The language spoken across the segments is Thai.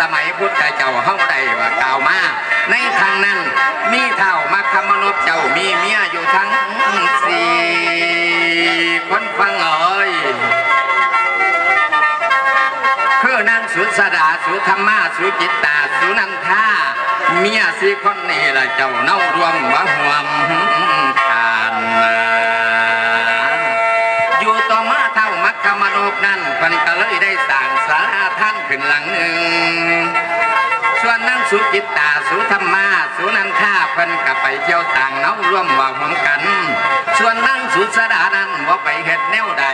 สมัยพุทธเจ้าเฮาได้ว่ากล่าวมา ในทางนั้น มีเท่ามัคคมนพเจ้ามีเมียอยู่ทั้งสี่คนฟังเอ่ยคือนางสุสดาสุธรรมาสุจิตตาสุนันทาเมียสี่คนนี่ละเจ้าเน่ารวมว่าหวมกัน มัคคมนพนั้นเพิ่นก็เลยได้สร้างศาลาท่านขึ้นหลังหนึ่งส่วนนางสุจิตตาสุธรรมาสุนันทาเพิ่นกับไปเที่ยวต่างเนาร่วมว่าหวมกัน ส่วนนางสุสดานั้นว่าไปเฮ็ดแนวใด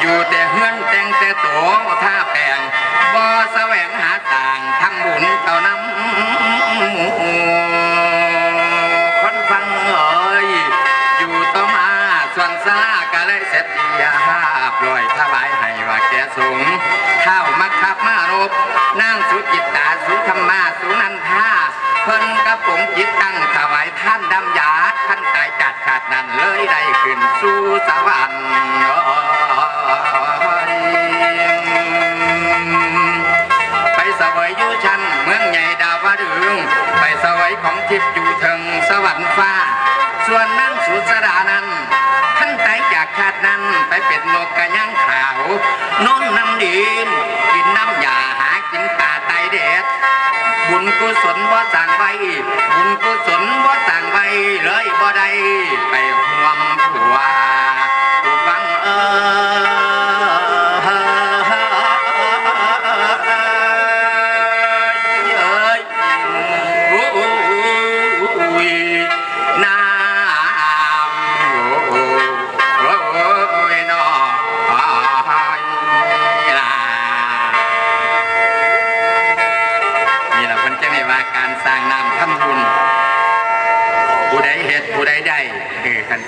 อยู่แต่เฮือนแต่งแต่โตท่าแปลงบ่แสวงหาต่างทำบุญเต่าน้ำคนฟังเอ่ยอยู่ต่อมาส่วนสลากะเลยเสร็จยาปล่อยถวายให้ว่าแก สงฆ์ข้าวมักขับมารบนางสุจิตตาสุธรรมาสุนันทาเพิ่นกระผมจิตตั้งถวายท่านดำยาท่านตายจัดขาดนั้นเลยได้ขึ้นสู่สวรรค์ไปสวยอยู่ชั้นเมืองใหญ่ดาวดึงไปสวยของทิพย์อยู่ทิงสวรรค์ฟ้า ส่วนนางสุสดานั้น ท่านตายจากชาตินั้นไปเป็นนกกระย่างขาวนอนน้ำดินกินน้ำยาหากินป่าไตเด็ดบุญกุศลบ่สั่งไว้บุญกุศลบ่สั่งไว้เลยบ่ได้ไปห่วง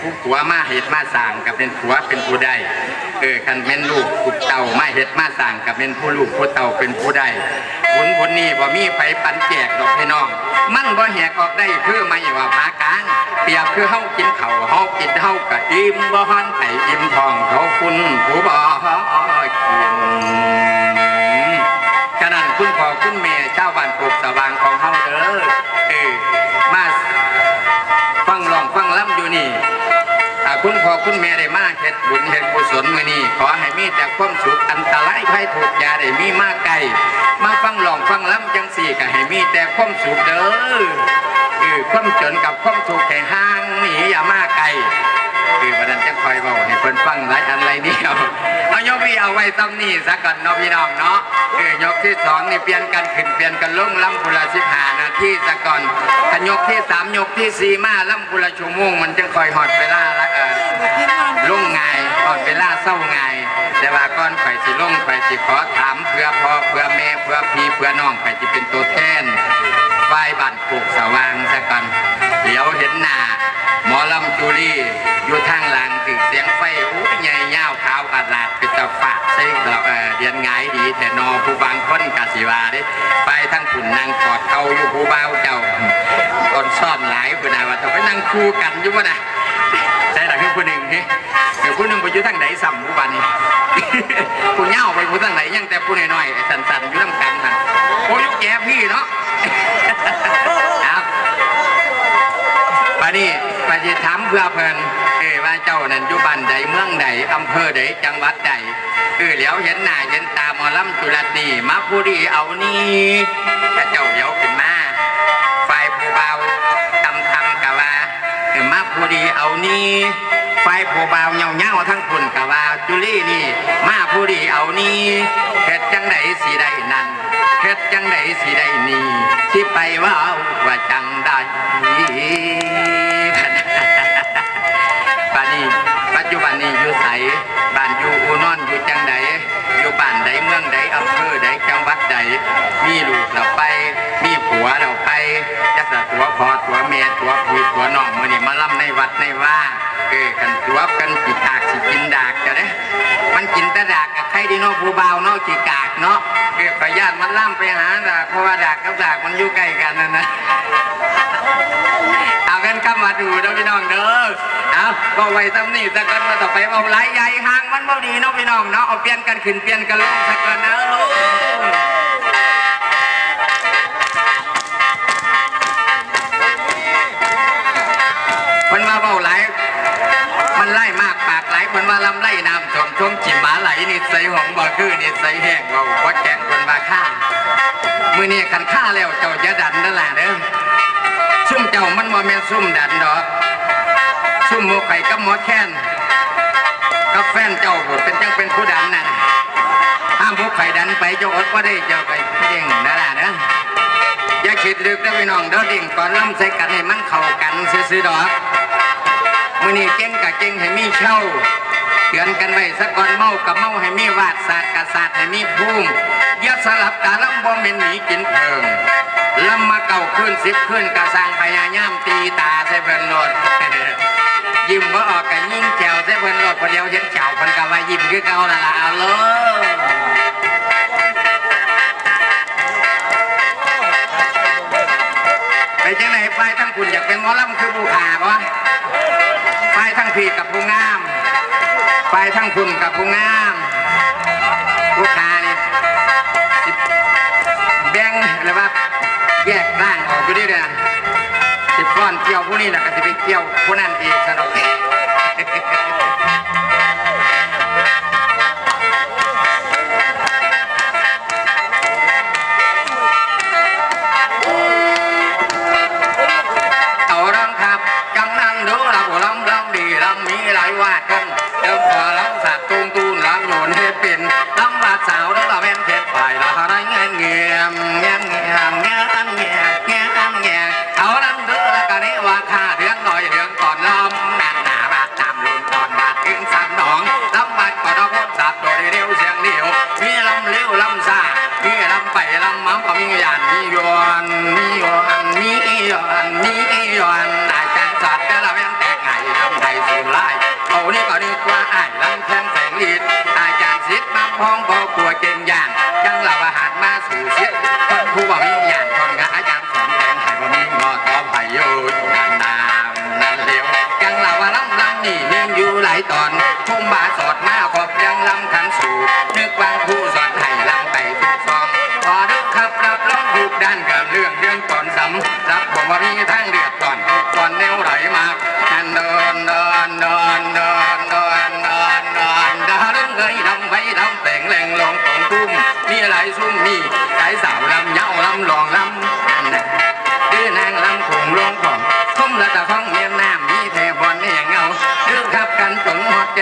ผู้ผัวมาเหตุมาสร้างกับเป็นผัวเป็นผู้ใดเออคันเป็นลูกผู้เต่ามาเหตุมาสร้างกับเป็นผู้ลูกผู้เต่าเป็นผู้ใดบุญบุญนี้บ่มีไผปันแจกดอกพี่น้อง มันบ่แหกออกได้คือไม่ว่าผากลางเปรียบคือเฮากินเข้าเฮากินเฮากะอิ่มบ่ฮันไห้อิ่มทองเขาคุณผู้บ่กินฉะนั้นคุณพ่อคุณแม่ชาวบ้านปก คุณแม่ได้มาเฮ็ดบุญเฮ็ดกุศลมื้อนี้ขอให้มีแต่ความสุขอันตรายภัยทุกยาได้มีมากไกลมาฟังร้องฟังล้ำจังสี่ก็ให้มีแต่ความสุขเด้อเออความจนกับความทุกข์ให้ห่างหนีอย่ามาไกลคือวันนั้นจะคอยบอกให้เพิ่นฟังหลายอันไรเดียวเอายกพี่เอาไว้ซ้ำนี่สักก่อนเนาะพี่น้องเนาะเออยกที่สองนี่เปลี่ยนกันขึ้นเปลี่ยนกันลงลำพุละสิบหานาทีสักก่อนถ้ายกที่สามยกที่สี่มาลำพุลชั่วโมงมันจึงคอยหอดเวลาละเออ ลุ่งไงายหอดเวลาเศร้าไงแต่ว่าก่อนไปสิลงไปสิขอถามเพื่อพ่อเพื่อแม่เพื่อพี่เพื่อน้องไปสิเป็นตัวแทนฝ่ายบ้านปลูกสว่างสักก่อนเดี๋ยวเห็นหน้าหมอลำจุลีอยู่ทางหลังถึงเสียงไฟโอ้ใหญ่ยาวขาวกระลาดเป็นตะฝากใส่ดอกเออเดียนหงดีแต่นอผู้บางคนกสิวาด้ไปทั้งผุนนางกอดเขาอยู่ผู้เบาเจ้าตอนซ่อนหลายผู้นาว่าต้องไปนั่งคู่กันอยู่บ่นะ เฮ้ยเดี๋ยวผู้หนึ่งไปอยู่ทางไหนสัมผู้บันนี่ผู้เหย้าไปผู้ทางไหนยังแต่ผู้น้อยๆไอ้สันๆอยู่น้ำกันนั่นโอ้ยุแกพี่เนาะเอาปานี่ปาจิถามเพื่อเพลินเออว่าเจ้านั้นอยู่บ้านใดเมืองใดอำเภอใดจังหวัดใดเออแล้วเห็นหน้าเห็นตาหมอลำจุลนีมาผู้ดีเอานี่ถ้าเจ้าเดี๋ยวขึ้นมาฝ่ายผู้เบาทำทำกะว่ามาผู้ดีเอานี่ ฝ่ายผู้เบาเงาเงาทั้งคุณกะว่าจุลี่นี่ มาผู้ดีเอานี่เฮ็ดจังไดสีใดนั่นเฮ็ดจังไดสิได้นี่สิไปว่าว่าจังได้ป่านนี้ปัจจุบันนี้อยู่ไสบ้านอยู่อูนอนอยู่จังใดอยู่บ้านใดเมืองใดอำเภอใดจังหวัดใดมีลูกเราไป มีผัวเราไปจักสะตัวพอตัวเมียตัวผู้ตัวน้องมือนี้มาล่ำในวัดในว่าเออกันตัวกันสิกากสิกินดากจะเด้มันกินแต่ดากกับใครดีเนาะผู้เบาเนาะจีกากเนาะเกิดขอญาตมันล่ำไปหาดากเพราะว่าดากกับดากมันอยู่ใกล้กันนะนะเอากันเข้ามาดูเด้อพี่น้องเด้อเอาก็ไว้ตำนี่สักกันมาต่อไปเอาไหลใหญ่ห่างมันบ่ดีเนาะพี่น้องเนาะเอาเปลี่ยนกันขึ้นเปลี่ยนกันลงสักกันนะลูกากหลายคนว่าลำไล่น้ำท่วมช่วงจิมหมาไหลนี่ใส่หองบ่คือนี่ใส่แห้งเอาวัดแกงคนมาข้างมือเนี่ยขันข้าแล้วเจ้าจะดันนั่นแหละเด้อซุ่มเจ้ามันมาแม่ซุ่มดันดอกซุ่มโมไข่กับหมอแค้นกับแฟนเจ้าเป็นจังเป็นผู้ดันนั่นห้ามพวกไข่ดันไปเจ้าอดก็ได้เจ้าไปเด้งนั่นแหละเด้ออย่าคิดลึกได้ไปน้องเด้อดิ่งก่อนล้ำใส่กันให้มันเข้ากันซื้อๆดอก มื่อนี้เก่งกับเก่งให้มีเช่าเตือนกันไว้สักก่อนเมากับเมาให้มีวาดศาสตร์กับศาสตร์ให้มีภูมิย่าสลับกาลำบ่เม็นหนีกินเพิงลำมาเก่าขึ้นสิบขึ้นกะสร้างพยายามตีตาใส่เพิ่นโลดยิ้มว่าออกกันยิ่งแจวใส่เพิ่นโลดพอเดียวเห็นเจ้าเพิ่นก็ว่ายิ้มคือเก่าละละเอาเลย เป็นหมอลำคือผู้ขาบ่ไปทั้งพี่กับผู้งาม ไปทั้งคุณกับผู้งามผู้ค้านี่ยแบ่งหรือว่าแยกร่างออกอยู่ดีเดียสิบก้อนเกี่ยวผู้นี้แล้วก็จะไปเกี่ยวผู้นั้นอีกสนุก ห้องบอกลัวเก่งอย่างจังเหล่าอาหารมาสู่เสียคนผู้บ่มีอย่างคนกับอาจารย์สอนแทงให้บ่มีงอต่อไผ่โยอยู่นานนานนั่นเร็วจังเหล่าว่าลำลำนี่มีอยู่หลายตอน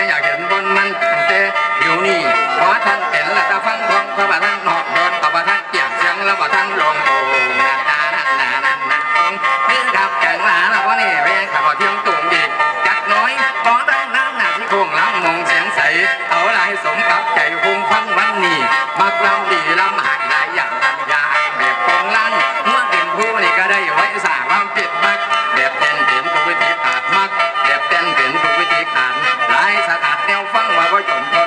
จอดจะอยากเห็นบนมันตั้งแต่เดี๋ยวนี้ขอท่านเป็นละตะฟังของพระบาท่านหอกโดนพระบาท่านเกี่ยงเสียงแล้วบาท่านลงโอ่งนาตานันนานันนาองเรื่อขับแข่งหลาแล้วก็นี่เรียกขับเที่ยงตุ่มอีกจักน้อยขอตั้งน้ำหนักที่โค้งล้ำมงเสียงใสเอาอะไรสมกับใจภูมิฟังวันนี้มักลำดีลำหา ว